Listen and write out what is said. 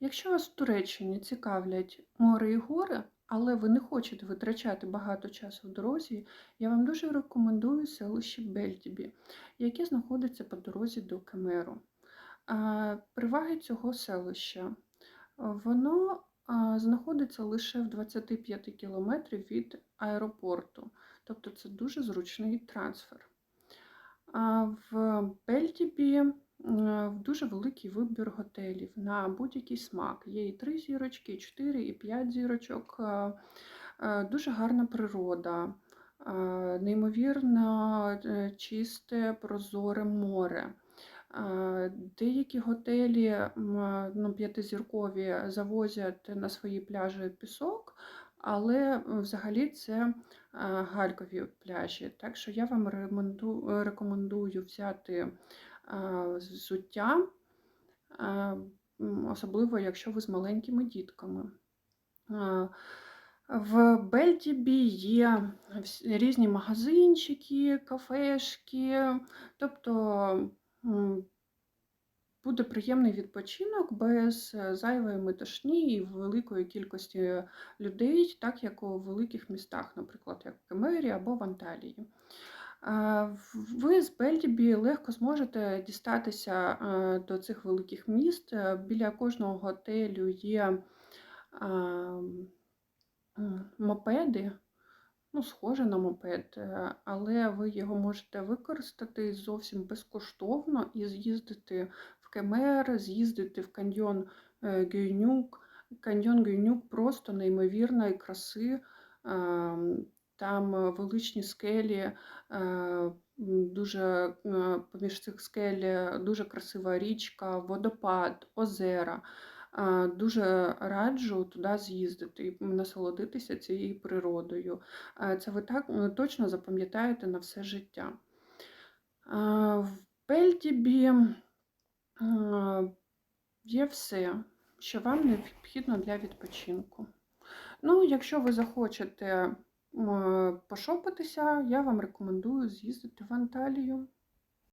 Якщо вас в Туреччині цікавлять море і гори, але ви не хочете витрачати багато часу в дорозі, я вам дуже рекомендую селище Бельдібі, яке знаходиться по дорозі до Кемеру. А, Переваги цього селища. Воно знаходиться лише в 25 кілометрів від аеропорту, тобто це дуже зручний трансфер. В Бельдібі дуже великий вибір готелів на будь-який смак. Є і 3 зірочки, і 4, і 5 зірочок. Е, е, Дуже гарна природа, е, неймовірно е, чисте, прозоре море. Е, Деякі готелі ну, п'ятизіркові завозять на свої пляжі пісок, але е, взагалі це е, галькові пляжі. Так що я вам рекомендую взяти е, взуття, е, особливо якщо ви з маленькими дітками. Е, В Бельдібі є різні магазинчики, кафешки, тобто буде приємний відпочинок без е, зайвої метушні і великої кількості людей, так як у великих містах, наприклад, як в Кемері або в Анталії. Ви з Бельдібі легко зможете дістатися е, до цих великих міст. Е, Біля кожного готелю є мопеди, ну, схоже на мопед, е, але ви його можете використати зовсім безкоштовно і з'їздити в Кемер, з'їздити в каньйон Гюйнюк. Каньйон Гюйнюк просто неймовірної краси. Там е, величні скелі, е, дуже е, поміж цих скель дуже красива річка, водопад, озера. Дуже раджу туди з'їздити і насолодитися цією природою. Це ви так точно запам'ятаєте на все життя. В Бельдібі а, є все, що вам необхідно для відпочинку. Ну, якщо ви захочете пошопитися, я вам рекомендую з'їздити в Анталію.